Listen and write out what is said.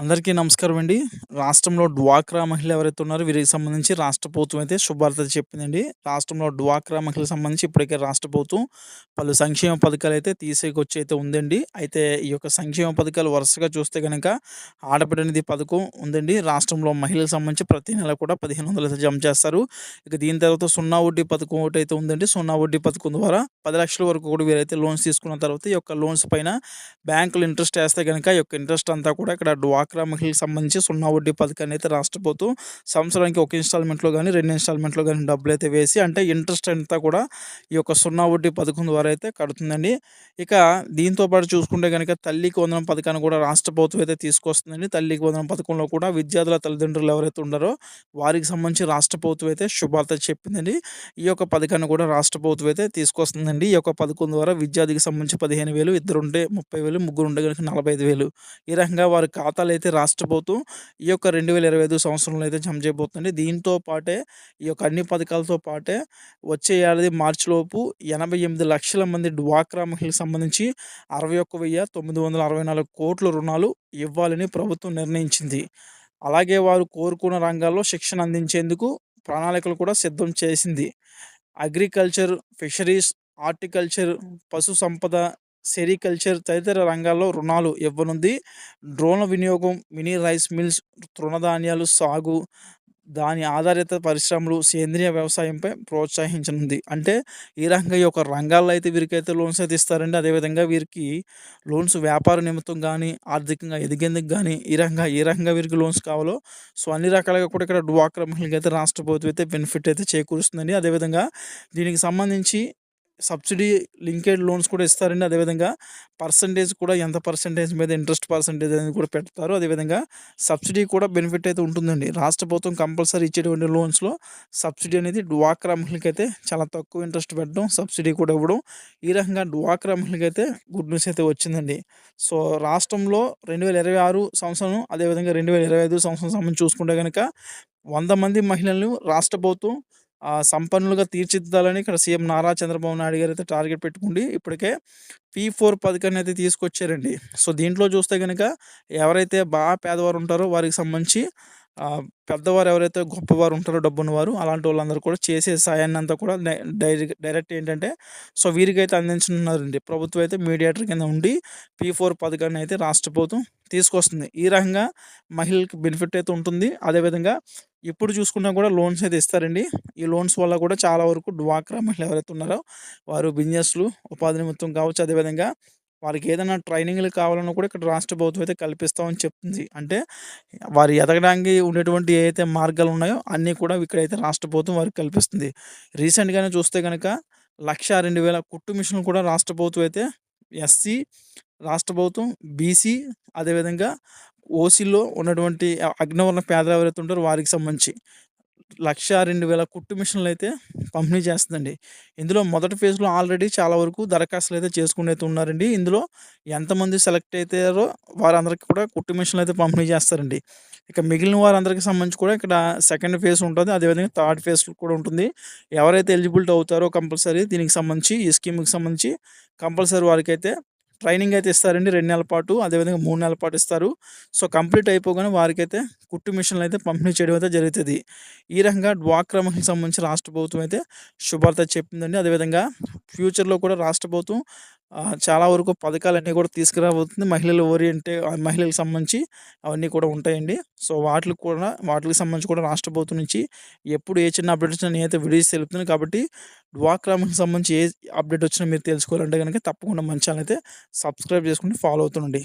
అందరికీ నమస్కారం అండి. రాష్ట్రంలో డ్వాక్రా మహిళ ఎవరైతే ఉన్నారో వీరికి సంబంధించి రాష్ట్ర ప్రభుత్వం అయితే శుభార్త చెప్పిందండి. రాష్ట్రంలో డ్వాక్రా మహిళలకు సంబంధించి ఇప్పటికే రాష్ట్ర ప్రభుత్వం పలు సంక్షేమ పథకాలు అయితే తీసేకొచ్చి అయితే ఉందండి. అయితే ఈ యొక్క సంక్షేమ పథకాలు వరుసగా చూస్తే కనుక ఆడబిడ్డ పథకం ఉందండి. రాష్ట్రంలో మహిళలకు సంబంధించి ప్రతి నెల కూడా పదిహేను వందలు అయితే జమ చేస్తారు. ఇక దీని తర్వాత సున్నా వడ్డీ పథకం ఒకటి అయితే ఉందండి. సున్నా వడ్డీ పథకం ద్వారా పది లక్షల వరకు కూడా వీరైతే లోన్స్ తీసుకున్న తర్వాత ఈ యొక్క లోన్స్ పైన బ్యాంకులు ఇంట్రెస్ట్ వేస్తే కనుక ఈ యొక్క ఇంట్రెస్ట్ అంతా కూడా ఇక్కడ డ్వా డ్వాక్రా మహిళలకు సంబంధించి సున్నా వడ్డీ పథకాన్ని అయితే రాష్ట్ర ప్రభుత్వం సంవత్సరానికి ఒక ఇన్స్టాల్మెంట్లో కానీ రెండు ఇన్స్టాల్మెంట్లో కానీ డబ్బులు అయితే వేసి అంటే ఇంట్రెస్ట్ అంతా కూడా ఈ యొక్క సున్నా వడ్డీ పథకం ద్వారా అయితే కడుతుందండి. ఇక దీంతో పాటు చూసుకుంటే కనుక తల్లికి వందనం పథకాన్ని కూడా రాష్ట్ర ప్రభుత్వం అయితే తీసుకొస్తుందండి. తల్లికి వందనం పథకంలో కూడా విద్యార్థుల తల్లిదండ్రులు ఎవరైతే ఉన్నారో వారికి సంబంధించి రాష్ట్ర ప్రభుత్వం అయితే శుభార్త చెప్పిందండి. ఈ యొక్క పథకాన్ని కూడా రాష్ట్ర ప్రభుత్వం అయితే తీసుకొస్తుందండి. ఈ యొక్క పథకం ద్వారా విద్యార్థికి సంబంధించి పదిహేను వేలు ఇద్దరు ఉండే ముప్పై వేలు ముగ్గురు ఉంటే కనుక నలభై ఐదు వేలు. ఈ రకంగా వారి ఖాతాలు అయితే రాష్ట్ర ప్రభుత్వం ఈ యొక్క రెండు వేల ఇరవై ఐదు సంవత్సరంలో అయితే జమ చేయబోతుంది. దీంతో పాటే ఈ యొక్క అన్ని పథకాలతో పాటే వచ్చే ఏడాది మార్చిలోపు ఎనభై ఎనిమిది లక్షల మంది డ్వాక్రా మహిళలకు సంబంధించి అరవై ఒక్క వెయ్యి తొమ్మిది వందల అరవై నాలుగు కోట్ల రుణాలు ఇవ్వాలని ప్రభుత్వం నిర్ణయించింది. అలాగే వారు కోరుకున్న రంగాల్లో శిక్షణ అందించేందుకు ప్రణాళికలు కూడా సిద్ధం చేసింది. అగ్రికల్చర్ ఫిషరీస్ హార్టికల్చర్ పశు సంపద సెరికల్చర్ తదితర రంగాల్లో రుణాలు ఇవ్వనుంది. డ్రోన్ల వినియోగం మినీ రైస్ మిల్స్ తృణధాన్యాలు సాగు దాని ఆధారిత పరిశ్రమలు సేంద్రియ వ్యవసాయంపై ప్రోత్సహించనుంది. అంటే ఈ రంగం ఈ యొక్క రంగాల్లో అయితే వీరికైతే లోన్స్ అయితే ఇస్తారండి. అదేవిధంగా వీరికి లోన్స్ వ్యాపార నిమిత్తం కానీ ఆర్థికంగా ఎదిగేందుకు కానీ ఈ రకంగా ఏ రకంగా వీరికి లోన్స్ కావాలో సో అన్ని రకాలుగా కూడా ఇక్కడ డ్వాక్రా మహిళకి అయితే రాష్ట్ర ప్రభుత్వం అయితే బెనిఫిట్ అయితే చేకూరుస్తుందండి. అదేవిధంగా దీనికి సంబంధించి సబ్సిడీ లింకేడ్ లోన్స్ కూడా ఇస్తారండి. అదేవిధంగా పర్సంటేజ్ కూడా ఎంత పర్సంటేజ్ మీద ఇంట్రెస్ట్ పర్సంటేజ్ అనేది కూడా పెడతారు. అదేవిధంగా సబ్సిడీ కూడా బెనిఫిట్ అయితే ఉంటుందండి. రాష్ట్ర ప్రభుత్వం కంపల్సరీ ఇచ్చేటువంటి లోన్స్లో సబ్సిడీ అనేది డ్వాక్రా మహిళకి అయితే చాలా తక్కువ ఇంట్రెస్ట్ పెట్టడం సబ్సిడీ కూడా ఇవ్వడం ఈ రకంగా డ్వాక్రా మహిళకి అయితే గుడ్ న్యూస్ అయితే వచ్చిందండి. సో రాష్ట్రంలో రెండు వేల ఇరవై ఆరు సంవత్సరం అదేవిధంగా రెండు వేల ఇరవై ఐదు సంవత్సరం సంబంధించి చూసుకుంటే కనుక వంద మంది మహిళలను రాష్ట్ర ప్రభుత్వం సంపన్నులుగా తీర్చిదిద్దాలని ఇక్కడ సీఎం నారా చంద్రబాబు నాయుడు గారు అయితే టార్గెట్ పెట్టుకుండి ఇప్పటికే పీ ఫోర్ పథకాన్ని అయితే తీసుకొచ్చారండి. సో దీంట్లో చూస్తే కనుక ఎవరైతే బాగా పేదవారు ఉంటారో వారికి సంబంధించి పెద్దవారు ఎవరైతే గొప్పవారు ఉంటారో డబ్బున్న వారు అలాంటి వాళ్ళందరూ కూడా చేసే సాయాన్ని అంతా కూడా డైరెక్ట్ డైరెక్ట్ ఏంటంటే సో వీరికైతే అందించనున్నారండి. ప్రభుత్వం అయితే మీడియేటర్ కింద ఉండి పీ ఫోర్ పథకాన్ని అయితే రాష్ట్ర ప్రభుత్వం తీసుకొస్తుంది. ఈ రకంగా మహిళలకు బెనిఫిట్ అయితే ఉంటుంది. అదేవిధంగా ఇప్పుడు చూసుకున్నా కూడా లోన్స్ అయితే ఇస్తారండి. ఈ లోన్స్ వల్ల కూడా చాలా వరకు డ్వాక్రా మహిళలు ఎవరైతే ఉన్నారో వారు బిజినెస్లు ఉపాధి నిమిత్తం కావచ్చు. అదేవిధంగా వారికి ఏదైనా ట్రైనింగ్లు కావాలన్నా కూడా ఇక్కడ రాష్ట్ర ప్రభుత్వం అయితే కల్పిస్తామని చెప్తుంది అంటే వారు ఎదగడానికి ఉండేటువంటి ఏదైతే మార్గాలు ఉన్నాయో అన్నీ కూడా ఇక్కడైతే రాష్ట్ర ప్రభుత్వం వారికి కల్పిస్తుంది. రీసెంట్గానే చూస్తే కనుక లక్ష రెండు వేల కుట్టు మిషన్లు కూడా రాష్ట్ర ప్రభుత్వం అయితే ఎస్సీ రాష్ట్ర ప్రభుత్వం బీసీ అదేవిధంగా ఓసీలో ఉన్నటువంటి అగ్నవర్ణ పేదలు ఎవరైతే ఉంటారో వారికి సంబంధించి. లక్ష రెండు వేల కుట్టు మిషన్లు అయితే పంపిణీ చేస్తుందండి. ఇందులో మొదటి ఫేజ్లో ఆల్రెడీ చాలా వరకు దరఖాస్తులు అయితే చేసుకుని అయితే ఉన్నారండి. ఇందులో ఎంతమంది సెలెక్ట్ అవుతారో వారందరికీ కూడా కుట్టు మిషన్లు అయితే పంపిణీ చేస్తారండి. ఇక మిగిలిన వారందరికీ సంబంధించి కూడా ఇక్కడ సెకండ్ ఫేజ్ ఉంటుంది. అదేవిధంగా థర్డ్ ఫేజ్ కూడా ఉంటుంది. ఎవరైతే ఎలిజిబిలిటీ అవుతారో కంపల్సరీ దీనికి సంబంధించి ఈ స్కీమ్కి సంబంధించి కంపల్సరీ వారికైతే ట్రైనింగ్ అయితే ఇస్తారండి రెండు నెలల పాటు అదేవిధంగా మూడు నెలల పాటు ఇస్తారు. సో కంప్లీట్ అయిపోగానే వారికైతే కుట్టు మిషన్లు అయితే పంపిణీ చేయడం అయితే జరుగుతుంది. ఈ రకంగా డ్వాక్రా మహిళకి సంబంధించి రాష్ట్ర ప్రభుత్వం అయితే శుభార్త చెప్పిందండి. అదేవిధంగా ఫ్యూచర్లో కూడా రాష్ట్ర ప్రభుత్వం చాలా వరకు పథకాలన్నీ కూడా తీసుకురాబోతుంది. మహిళలు ఓరియంటే మహిళలకు సంబంధించి అవన్నీ కూడా ఉంటాయండి. సో వాటికి కూడా వాటికి సంబంధించి కూడా రాష్ట్ర ప్రభుత్వం నుంచి ఎప్పుడు ఏ చిన్న అప్డేట్ వచ్చినా నేనైతే వీడియోస్ తెలుపుతున్నాను. కాబట్టి డ్వాక్రామ్కి సంబంధించి ఏ అప్డేట్ వచ్చినా మీరు తెలుసుకోవాలంటే కనుక తప్పకుండా మంచి ఛానల్ అయితే సబ్స్క్రైబ్ చేసుకుని ఫాలో అవుతుండండి.